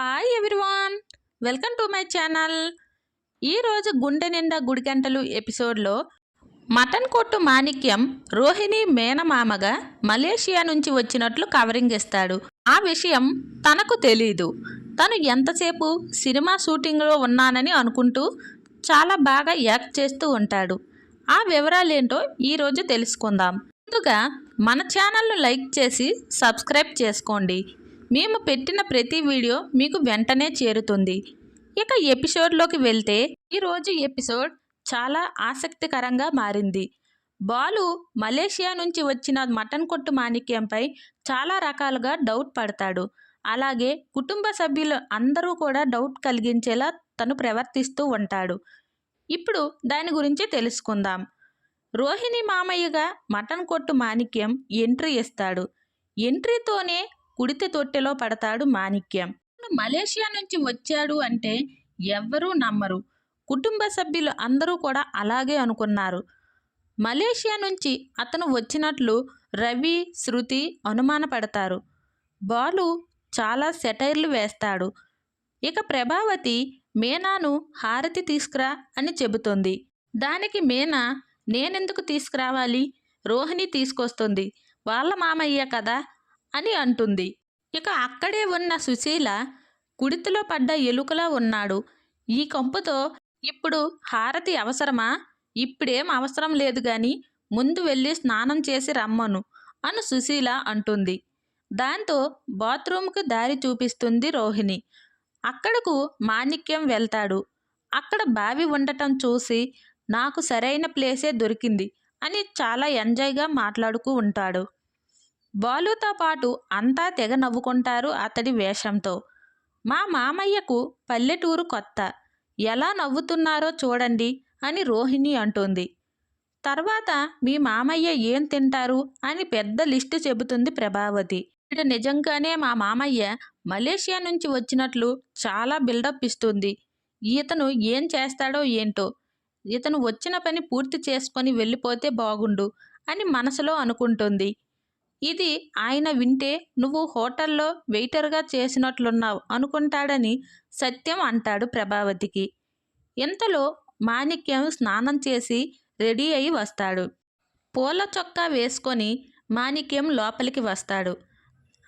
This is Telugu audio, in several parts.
Hi everyone welcome to my channel ఈరోజు గుండె నిండా గుడిగంటలు ఎపిసోడ్లో మటన్ కొట్టు మాణిక్యం రోహిణి మేనమామగా మలేషియా నుంచి వచ్చినట్లు కవరింగ్ ఇస్తాడు. ఆ విషయం తనకు తెలీదు. తను ఎంతసేపు సినిమా షూటింగ్లో ఉన్నానని అనుకుంటూ చాలా బాగా యాక్ట్ చేస్తూ ఉంటాడు. ఆ వివరాలేంటో ఈరోజు తెలుసుకుందాం. ముందుగా మన ఛానల్ను లైక్ చేసి సబ్స్క్రైబ్ చేసుకోండి. మేము పెట్టిన ప్రతి వీడియో మీకు వెంటనే చేరుతుంది. ఇక ఎపిసోడ్లోకి వెళ్తే ఈరోజు ఎపిసోడ్ చాలా ఆసక్తికరంగా మారింది. బాలు మలేషియా నుంచి వచ్చిన మటన్ కొట్టు మాణిక్యంపై చాలా రకాలుగా డౌట్ పడతాడు. అలాగే కుటుంబ సభ్యులు అందరూ కూడా డౌట్ కలిగించేలా తను ప్రవర్తిస్తూ ఉంటాడు. ఇప్పుడు దాని గురించి తెలుసుకుందాం. రోహిణి మామయ్యగా మటన్ కొట్టు మాణిక్యం ఎంట్రీ ఇస్తాడు. ఎంట్రీతోనే కుడితి తొట్టెలో పడతాడు మాణిక్యం. మలేషియా నుంచి వచ్చాడు అంటే ఎవ్వరూ నమ్మరు. కుటుంబ సభ్యులు అందరూ కూడా అలాగే అనుకున్నారు. మలేషియా నుంచి అతను వచ్చినట్లు రవి శృతి అనుమానపడతారు బాలు చాలా సెటైర్లు వేస్తాడు. ఇక ప్రభావతి మీనాను హారతి తీసుకురా అని చెబుతుంది. దానికి మీనా నేనెందుకు తీసుకురావాలి? రోహిణి తీసుకొస్తుంది. వాళ్ళ మామయ్య కదా అని అంటుంది. ఇక అక్కడే ఉన్న సుశీల కుడితిలో పడ్డ ఎలుకలా ఉన్నాడు. ఈ కంపుతో ఇప్పుడు హారతి అవసరమా? ఇప్పుడేం అవసరం లేదు గాని ముందు వెళ్ళి స్నానం చేసి రమ్మను అను సుశీల అంటుంది. దాంతో బాత్రూంకు దారి చూపిస్తుంది రోహిణి. అక్కడకు మాణిక్యం వెళ్తాడు. అక్కడ బావి ఉండటం చూసి నాకు సరైన ప్లేసే దొరికింది అని చాలా ఎంజాయ్గా మాట్లాడుతూ ఉంటాడు. బాలుతో పాటు అంతా తెగ నవ్వుకుంటారు అతడి వేషంతో. మా మామయ్యకు పల్లెటూరు కొత్త. ఎలా నవ్వుతున్నారో చూడండి అని రోహిణి అంటుంది. తర్వాత మీ మామయ్య ఏం తింటారు అని పెద్ద లిస్టు చెబుతుంది ప్రభావతి. ఇక్కడ నిజంగానే మా మామయ్య మలేషియా నుంచి వచ్చినట్లు చాలా బిల్డప్ ఇస్తుంది. ఇతను ఏం చేస్తాడో ఏంటో. ఇతను వచ్చిన పని పూర్తి చేసుకొని వెళ్ళిపోతే బాగుండు అని మనసులో అనుకుంటుంది. ఇది ఆయన వింటే నువ్వు హోటల్లో వెయిటర్గా చేసినట్లున్నావు అనుకుంటాడని సత్యం అంటాడు ప్రభావతికి. ఇంతలో మాణిక్యం స్నానం చేసి రెడీ అయి వస్తాడు. పూల చొక్కా వేసుకొని మాణిక్యం లోపలికి వస్తాడు.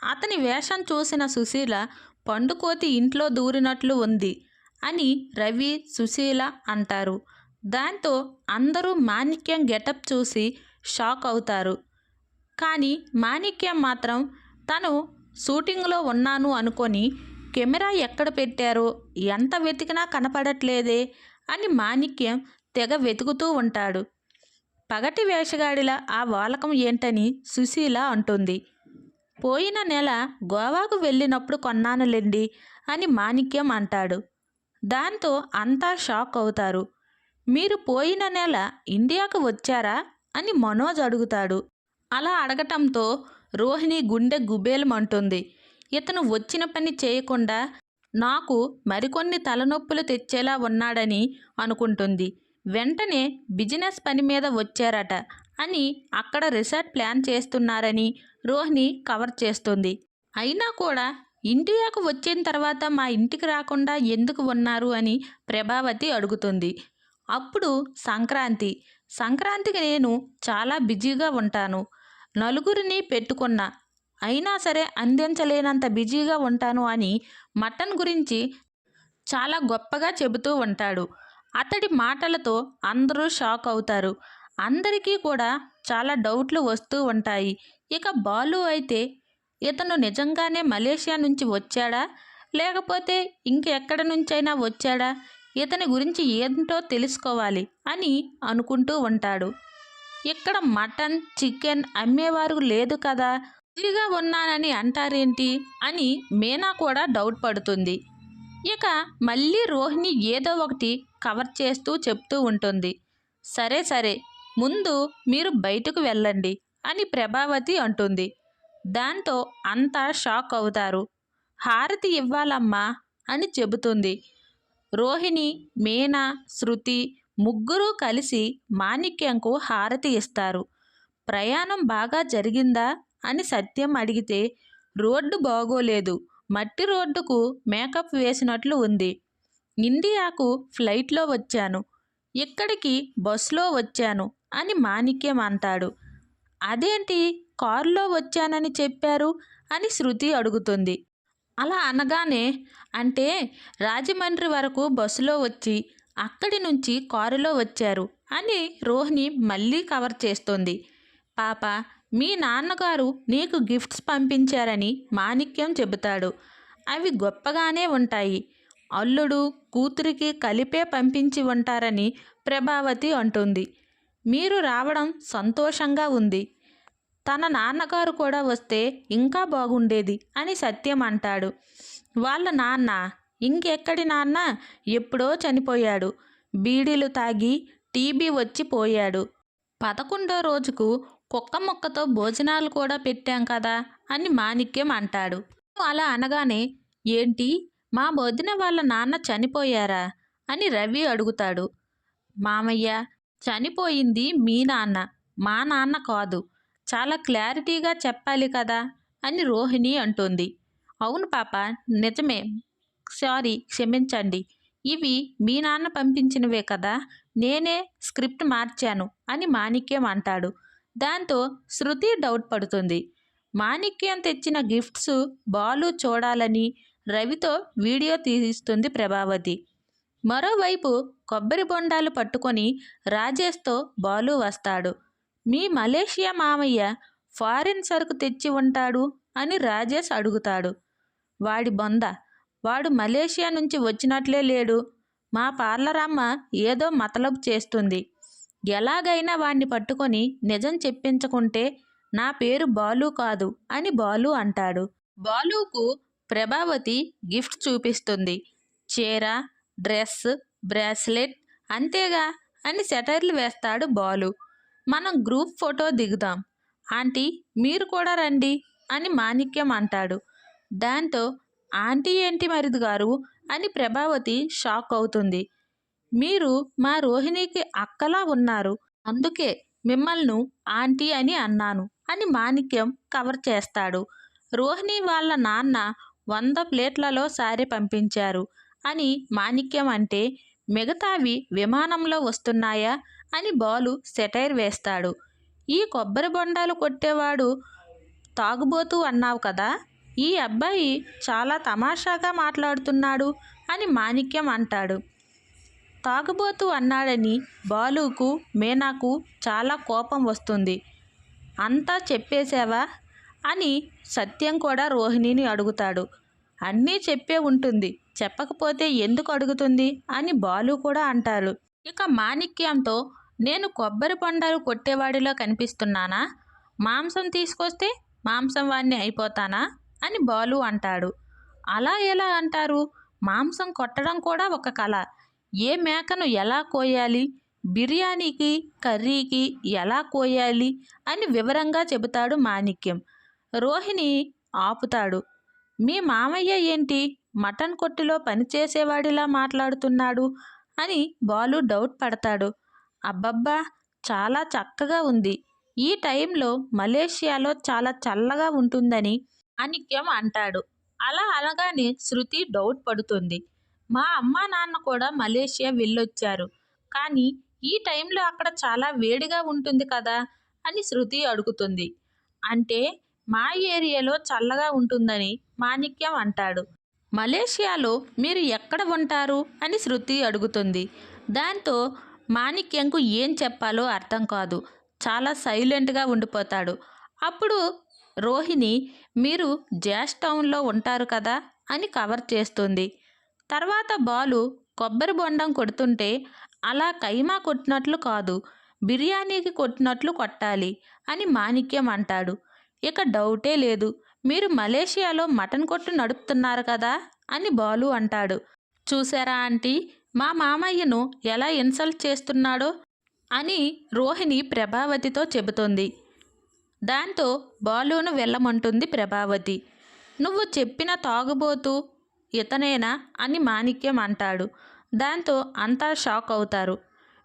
అతని వేషం చూసిన సుశీల పండుకోతి ఇంట్లో దూరినట్లు ఉంది అని రవి సుశీల అంటారు. దాంతో అందరూ మాణిక్యం గెటప్ చూసి షాక్ అవుతారు. కానీ మాణిక్యం మాత్రం తను షూటింగ్లో ఉన్నాను అనుకొని కెమెరా ఎక్కడ పెట్టారో ఎంత వెతికినా కనపడట్లేదే అని మాణిక్యం తెగ వెతుకుతూ ఉంటాడు. పగటి వేషగాడిలా ఆ వాలకం ఏంటని సుశీల అంటుంది. పోయిన నెల గోవాకు వెళ్ళినప్పుడు కొన్నానులేండి అని మాణిక్యం అంటాడు. దాంతో అంతా షాక్ అవుతారు. మీరు పోయిన నెల ఇండియాకు వచ్చారా అని మనోజ్ అడుగుతాడు. అలా అడగటంతో రోహిణి గుండె గుబేలమంటుంది. ఇతను వచ్చిన పని చేయకుండా నాకు మరికొన్ని తలనొప్పులు తెచ్చేలా ఉన్నాడని అనుకుంటుంది. వెంటనే బిజినెస్ పని మీద వచ్చారట అని అక్కడ రిసార్ట్ ప్లాన్ చేస్తున్నారని రోహిణి కవర్ చేస్తుంది. అయినా కూడా ఇండియాకు వచ్చిన తర్వాత మా ఇంటికి రాకుండా ఎందుకు ఉన్నారు అని ప్రభావతి అడుగుతుంది. అప్పుడు సంక్రాంతి. సంక్రాంతికి నేను చాలా బిజీగా ఉంటాను. నలుగురిని పెట్టుకున్నా. అయినా సరే అందించలేనంత బిజీగా ఉంటాను అని మటన్ గురించి చాలా గొప్పగా చెబుతూ ఉంటాడు. అతడి మాటలతో అందరూ షాక్ అవుతారు. అందరికీ కూడా చాలా డౌట్లు వస్తూ ఉంటాయి. ఇక బాలు అయితే ఇతను నిజంగానే మలేషియా నుంచి వచ్చాడా? లేకపోతే ఇంకెక్కడి నుంచైనా వచ్చాడా? ఇతని గురించి ఏంటో తెలుసుకోవాలి అని అనుకుంటూ ఉంటాడు. ఇక్కడ మటన్ చికెన్ అమ్మేవారు లేదు కదా? ఫ్రీగా ఉన్నానని అంటారేంటి? అని మీనా కూడా డౌట్ పడుతుంది. ఇక మళ్ళీ రోహిణి ఏదో ఒకటి కవర్ చేస్తూ చెప్తూ ఉంటుంది. సరే సరే ముందు మీరు బయటకు వెళ్ళండి అని ప్రభావతి అంటుంది. దాంతో అంతా షాక్ అవుతారు. హారతి ఇవ్వాలమ్మా అని చెబుతుంది. రోహిణి మీనా శృతి ముగ్గురు కలిసి మాణిక్యంకు హారతి ఇస్తారు. ప్రయాణం బాగా జరిగిందా? అని సత్యం అడిగితే రోడ్డు బాగోలేదు. మట్టి రోడ్డుకు మేకప్ వేసినట్లు ఉంది. ఇండియాకు ఫ్లైట్లో వచ్చాను. ఇక్కడికి బస్సులో వచ్చాను అని మాణిక్యం అంటాడు. అదేంటి కారులో వచ్చానని చెప్పారు? అని శృతి అడుగుతుంది. అలా అనగానే అంటే రాజమండ్రి వరకు బస్సులో వచ్చి అక్కడి నుంచి కారులో వచ్చారు అని రోహిణి మళ్ళీ కవర్ చేస్తుంది. పాప మీ నాన్నగారు నీకు గిఫ్ట్స్ పంపించారని మాణిక్యం చెబుతాడు. అవి గొప్పగానే ఉంటాయి. అల్లుడు కూతురికి కలిపే పంపించి ఉంటారని ప్రభావతి అంటుంది. మీరు రావడం సంతోషంగా ఉంది. తన నాన్నగారు కూడా వస్తే ఇంకా బాగుండేది అని సత్యం అంటాడు. వాళ్ళ నాన్న ఇంకెక్కడి నాన్న? ఎప్పుడో చనిపోయాడు. బీడీలు తాగి టీబీ వచ్చి పోయాడు. పదకొండో రోజుకు కుక్క ముక్కతో భోజనాలు కూడా పెట్టాం కదా అని మాణిక్యం అంటాడు. అలా అనగానే ఏంటి? మా వదిన వాళ్ళ నాన్న చనిపోయారా? అని రవి అడుగుతాడు. మామయ్య చనిపోయింది మీ నాన్న మా నాన్న కాదు. చాలా క్లారిటీగా చెప్పాలి కదా అని రోహిణి అంటుంది. అవును పాప నిజమే. సారీ క్షమించండి. ఇవి మీ నాన్న పంపించినవే కదా? నేనే స్క్రిప్ట్ మార్చాను అని మాణిక్యం అంటాడు. దాంతో శృతి డౌట్ పడుతుంది. మాణిక్యం తెచ్చిన గిఫ్ట్స్ బాలు చూడాలని రవితో వీడియో తీస్తుంది ప్రభావతి. మరోవైపు కొబ్బరి బొండాలు పట్టుకొని రాజేష్తో బాలు వస్తాడు. మీ మలేషియా మామయ్య ఫారిన్ సరుకు తెచ్చి ఉంటాడు అని రాజేష్ అడుగుతాడు. వాడి బొంద వాడు మలేషియా నుంచి వచ్చినట్లే లేడు. మా పార్లరమ్మ ఏదో మతలబు చేస్తుంది. ఎలాగైనా వాణ్ణి పట్టుకొని నిజం చెప్పించకుంటే నా పేరు బాలు కాదు అని బాలు అంటాడు. బాలుకు ప్రభావతి గిఫ్ట్ చూపిస్తుంది. చీర డ్రెస్ బ్రాస్లెట్ అంతేగా అని సెటైర్లు వేస్తాడు బాలు. మనం గ్రూప్ ఫోటో దిగుదాం. ఆంటీ మీరు కూడా రండి అని మాణిక్యం అంటాడు. దాంతో ఆంటీ ఏంటి మరిది గారు? అని ప్రభావతి షాక్ అవుతుంది. మీరు మా రోహిణికి అక్కలా ఉన్నారు. అందుకే మిమ్మల్ని ఆంటీ అని అన్నాను అని మాణిక్యం కవర్ చేస్తాడు. రోహిణి వాళ్ళ నాన్న వంద ప్లేట్లలో సారీ పంపించారు అని మాణిక్యం అంటే మిగతావి విమానంలో వస్తున్నాయా? అని బాలు సెటైర్ వేస్తాడు. ఈ కొబ్బరి బొండాలు కొట్టేవాడు తాగుబోతూ అన్నావు కదా? ఈ అబ్బాయి చాలా తమాషాగా మాట్లాడుతున్నాడు అని మాణిక్యం అంటాడు. తాగుబోతూ అన్నాడని బాలుకు మీనాకు చాలా కోపం వస్తుంది. అంతా చెప్పేశావా? అని సత్యం కూడా రోహిణిని అడుగుతాడు. అన్నీ చెప్పే ఉంటుంది. చెప్పకపోతే ఎందుకు అడుగుతుంది? అని బాలు కూడా అంటారు ఇక మాణిక్యంతో నేను కొబ్బరి బొండాలు కొట్టేవాడిలో కనిపిస్తున్నానా? మాంసం తీసుకొస్తే మాంసం వాడిని అయిపోతానా? అని బాలు అంటాడు. అలా ఎలా అంటారు? మాంసం కొట్టడం కూడా ఒక కళ ఏ మేకను ఎలా కోయాలి? బిర్యానీకి కర్రీకి ఎలా కోయాలి? అని వివరంగా చెబుతాడు మాణిక్యం. రోహిణి ఆపుతాడు. మీ మామయ్య ఏంటి? మటన్ కొట్టులో పనిచేసేవాడిలా మాట్లాడుతున్నాడు అని బాలు డౌట్ పడతాడు. అబ్బబ్బా! చాలా చక్కగా ఉంది. ఈ టైంలో మలేషియాలో చాలా చల్లగా ఉంటుందని అనిక్యం అంటాడు. అలా అనగానే శృతి డౌట్ పడుతుంది. మా అమ్మ నాన్న కూడా మలేషియా వెళ్ళొచ్చారు. కానీ ఈ టైంలో అక్కడ చాలా వేడిగా ఉంటుంది కదా అని శృతి అడుగుతుంది. అంటే మా ఏరియాలో చల్లగా ఉంటుందని మాణిక్యం అంటాడు. మలేషియాలో మీరు ఎక్కడ ఉంటారు? అని శృతి అడుగుతుంది. దాంతో మాణిక్యంకు ఏం చెప్పాలో అర్థం కాదు. చాలా సైలెంట్గా ఉండిపోతాడు. అప్పుడు రోహిణి మీరు జాష్ టౌన్లో ఉంటారు కదా అని కవర్ చేస్తుంది. తర్వాత బాలు కొబ్బరి బొండం కొడుతుంటే అలా కైమా కొట్టినట్లు కాదు బిర్యానీకి కొట్టినట్లు కొట్టాలి అని మాణిక్యం అంటాడు. ఇక డౌటే లేదు మీరు మలేషియాలో మటన్ కొట్టు నడుపుతున్నారు కదా అని బాలు అంటాడు. చూసారా ఆంటీ మా మామయ్యను ఎలా ఇన్సల్ట్ చేస్తున్నాడో అని రోహిణి ప్రభావతితో చెబుతుంది. దాంతో బాలును వెళ్ళమంటుంది ప్రభావతి. నువ్వు చెప్పిన తాగుబోతూ ఇతనేనా? అని మాణిక్యం అంటాడు. దాంతో అంతా షాక్ అవుతారు.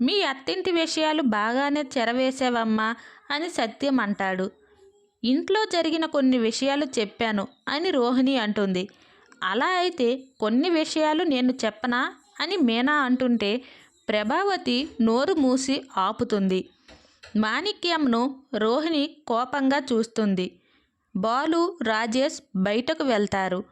మీ అత్తింటి విషయాలు బాగానే చెరవేసావమ్మా అని సత్యం అంటాడు. ఇంట్లో జరిగిన కొన్ని విషయాలు చెప్పాను అని రోహిణి అంటుంది. అలా అయితే కొన్ని విషయాలు నేను చెప్పనా? అని మీనా అంటుంటే ప్రభావతి నోరు మూసి ఆపుతుంది. మాణిక్యంను రోహిణి కోపంగా చూస్తుంది. బాలు రాజేష్ బయటకు వెళ్తారు.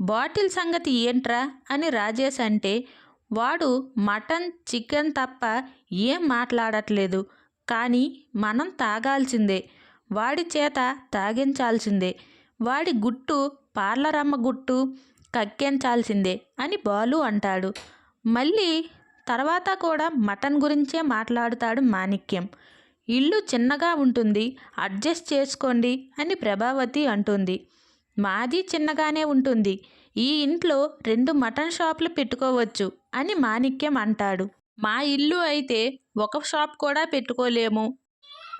బాటిల్ సంగతి ఏంట్రా అని రాజేష్ అంటే వాడు మటన్ చికెన్ తప్ప ఏం మాట్లాడట్లేదు. కానీ మనం తాగాల్సిందే. వాడి చేత తాగించాల్సిందే. వాడి గుట్టు పార్లరమ్మ గుట్టు కక్కించాల్సిందే అని బాలు అంటాడు. మళ్ళీ తర్వాత కూడా మటన్ గురించే మాట్లాడుతాడు మాణిక్యం. ఇల్లు చిన్నగా ఉంటుంది. అడ్జస్ట్ చేసుకోండి అని ప్రభావతి అంటుంది. మాది చిన్నగానే ఉంటుంది. ఈ ఇంట్లో రెండు మటన్ షాపులు పెట్టుకోవచ్చు అని మాణిక్యం అంటాడు. మా ఇల్లు అయితే ఒక షాప్ కూడా పెట్టుకోలేము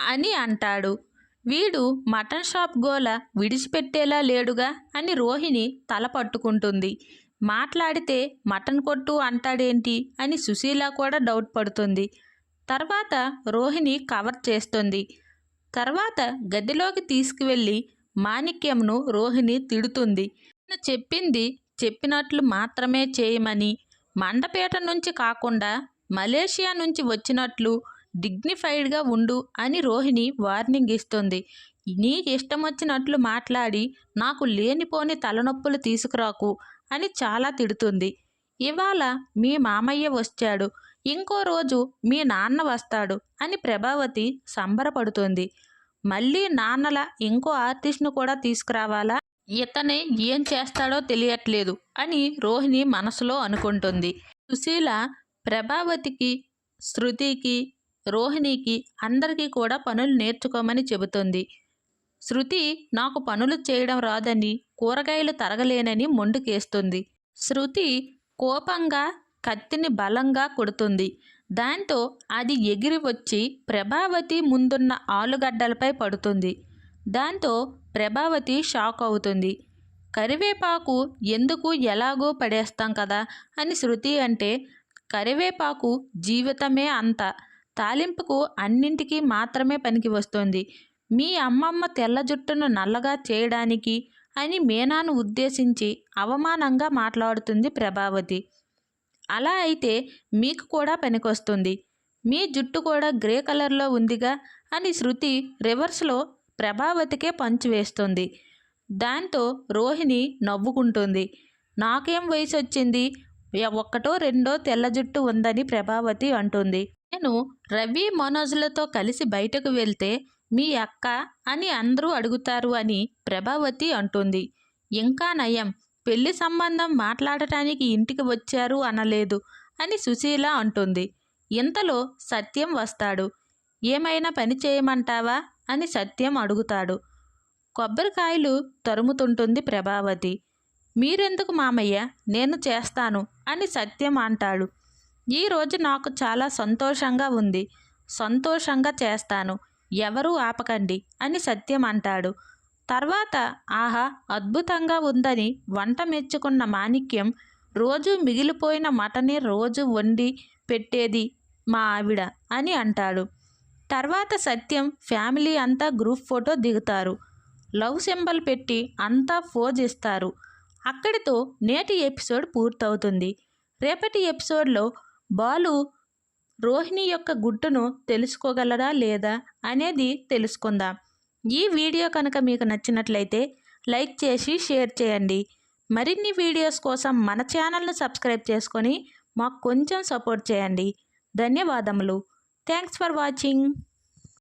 అని అంటాడు. వీడు మటన్ షాప్ గోల విడిచిపెట్టేలా లేడుగా అని రోహిణి తల పట్టుకుంటుంది. మాట్లాడితే మటన్ కొట్టు అంటాడేంటి అని సుశీల కూడా డౌట్ పడుతుంది. తర్వాత రోహిణి కవర్ చేస్తుంది. తర్వాత గదిలోకి తీసుకువెళ్ళి మాణిక్యంను రోహిణి తిడుతుంది. "నేను చెప్పింది చెప్పినట్లు మాత్రమే చేయమని. మండపేట నుంచి కాకుండా మలేషియా నుంచి వచ్చినట్లు డిగ్నిఫైడ్గా ఉండు అని రోహిణి వార్నింగ్ ఇస్తుంది. నీ ఇష్టం వచ్చినట్లు మాట్లాడి నాకు లేనిపోని తలనొప్పులు తీసుకురాకు అని చాలా తిడుతుంది. ఇవాళ మీ మామయ్య వచ్చాడు. ఇంకో రోజు మీ నాన్న వస్తాడు అని ప్రభావతి సంబరపడుతుంది. మళ్ళీ నాన్నల ఇంకో ఆర్టిస్ట్ను కూడా తీసుకురావాలా? ఇతనే ఏం చేస్తాడో తెలియట్లేదు అని రోహిణి మనసులో అనుకుంటుంది. సుశీల ప్రభావతికి శృతికి రోహిణికి అందరికీ కూడా పనులు నేర్చుకోమని చెబుతుంది. శృతి నాకు పనులు చేయడం రాదని కూరగాయలు తరగలేనని మొండుకేస్తుంది. శృతి కోపంగా కత్తిని బలంగా కొడుతుంది. దాంతో అది ఎగిరి వచ్చి ప్రభావతి ముందున్న ఆలుగడ్డలపై పడుతుంది. దాంతో ప్రభావతి షాక్ అవుతుంది. కరివేపాకు ఎందుకు ఎలాగో పడేస్తాం కదా అని శృతి అంటే కరివేపాకు జీవితమే అంత. తాలింపుకు అన్నింటికీ మాత్రమే పనికి వస్తుంది. మీ అమ్మమ్మ తెల్ల జుట్టును నల్లగా చేయడానికి అని మీనాను ఉద్దేశించి అవమానంగా మాట్లాడుతుంది ప్రభావతి. అలా అయితే మీకు కూడా పనికొస్తుంది. మీ జుట్టు కూడా గ్రే కలర్లో ఉందిగా అని శృతి రివర్స్లో ప్రభావతికే పంచి వేస్తుంది. దాంతో రోహిణి నవ్వుకుంటుంది. నాకేం వయసు వచ్చింది ఒక్కటో రెండో తెల్ల జుట్టు ఉందని ప్రభావతి అంటుంది. నేను రవి మనోజ్లతో కలిసి బయటకు వెళ్తే మీ అక్క అని అందరూ అడుగుతారు అని ప్రభావతి అంటుంది. ఇంకా నయం. పెళ్ళి సంబంధం మాట్లాడటానికి ఇంటికి వచ్చారు అనలేదు అని సుశీల అంటుంది. ఇంతలో సత్యం వస్తాడు. ఏమైనా పని చేయమంటావా? అని సత్యం అడుగుతాడు. కొబ్బరికాయలు తరుముతుంటుంది ప్రభావతి. మీరెందుకు మామయ్య? నేను చేస్తాను అని సత్యం అంటాడు. ఈరోజు నాకు చాలా సంతోషంగా ఉంది. సంతోషంగా చేస్తాను. ఎవరూ ఆపకండి అని సత్యం అంటాడు. తర్వాత ఆహా అద్భుతంగా ఉందని వంట మెచ్చుకున్న మాణిక్యం రోజు మిగిలిపోయిన మటనే రోజు వండి పెట్టేది మా ఆవిడ అని అంటాడు. తర్వాత సత్యం ఫ్యామిలీ అంతా గ్రూప్ ఫోటో దిగుతారు. లవ్ సింబల్ పెట్టి అంతా ఫోజ్ ఇస్తారు. అక్కడితో నేటి ఎపిసోడ్ పూర్తవుతుంది. రేపటి ఎపిసోడ్లో బాలు రోహిణి యొక్క గుట్టును తెలుసుకోగలరా లేదా అనేది తెలుసుకుందాం. ఈ వీడియో కనుక మీకు నచ్చినట్లయితే లైక్ చేసి షేర్ చేయండి. మరిన్ని వీడియోస్ కోసం మన ఛానల్ను సబ్స్క్రైబ్ చేసుకొని మాకు కొంచెం సపోర్ట్ చేయండి. ధన్యవాదములు. Thanks for watching.